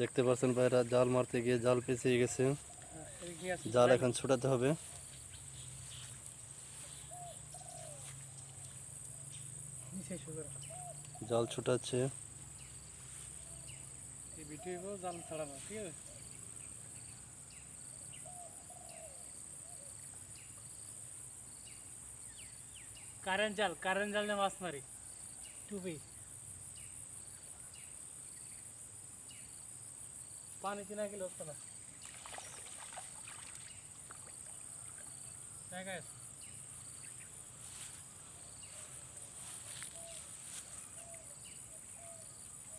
দেখতে পাচ্ছেন ভাইরা জাল মারতে গিয়ে জাল পেঁচিয়ে গেছে এদিকে আছে জাল এখন ছুটাতে হবে নিচে সুন্দর জাল ছুটাচ্ছে এই ভিডিও জাল ছাড়ানো ঠিক আছে কারেন্ট জাল কারেন্ট জাল দিয়ে মাছ মারি টুপি গেলে হতো না জায়গায় আছে।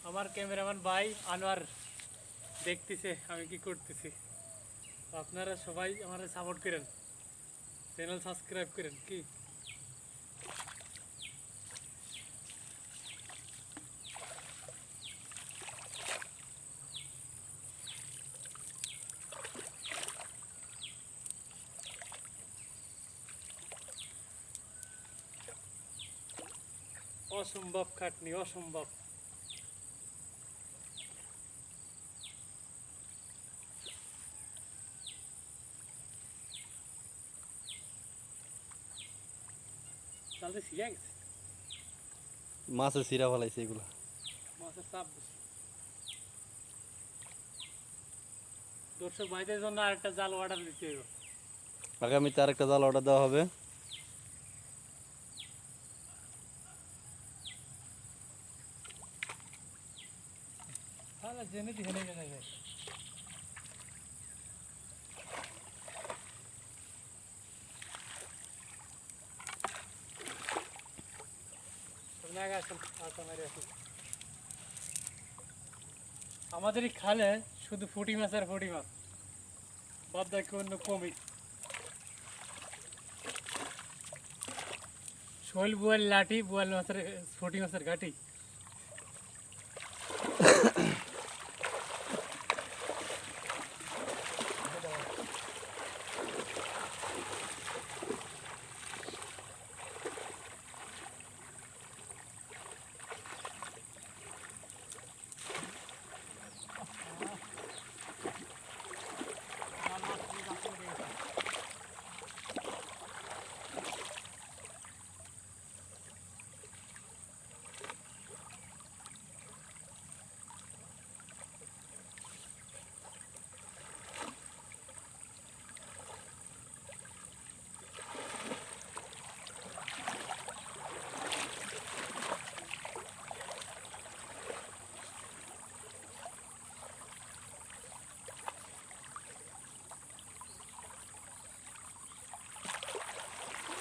আমার ক্যামেরাম্যান ভাই আনোয়ার দেখতেছে, আমি কি করতেছি? আপনারা সবাই আমার সাপোর্ট করেন। চ্যানেল সাবস্ক্রাইব করেন, কি? অসম্ভব খাটনি অসম্ভব তাহলে শিখে গেছে মাছের সিরা ফেলাইছে এগুলো মাছের চাপ বেশি দর্শক ভাইদের জন্য আরেকটা জাল অর্ডার দিতে হবে আগামীতে আরেকটা জাল অর্ডার দেওয়া হবে আমাদের এই খালে শুধু ফুটি মাছ আর ফুটি মাছ। বাদ বাকি অন্য কমই শোল বুয়াল লাঠি বুয়াল মাছের ফুটি মাছের ঘাটি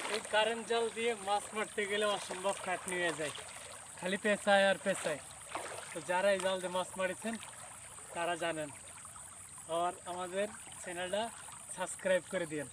এই কারেন্ট জল দিয়ে মাছ মারতে গেলে অসম্ভব খাটনি হয়ে যায়। খালি পেঁচায় আর পেঁচায়। তো যারা এই জাল দিয়ে মাছ মারিছেন, তারা জানেন। আর আমাদের চ্যানেলটা সাবস্ক্রাইব করে দিন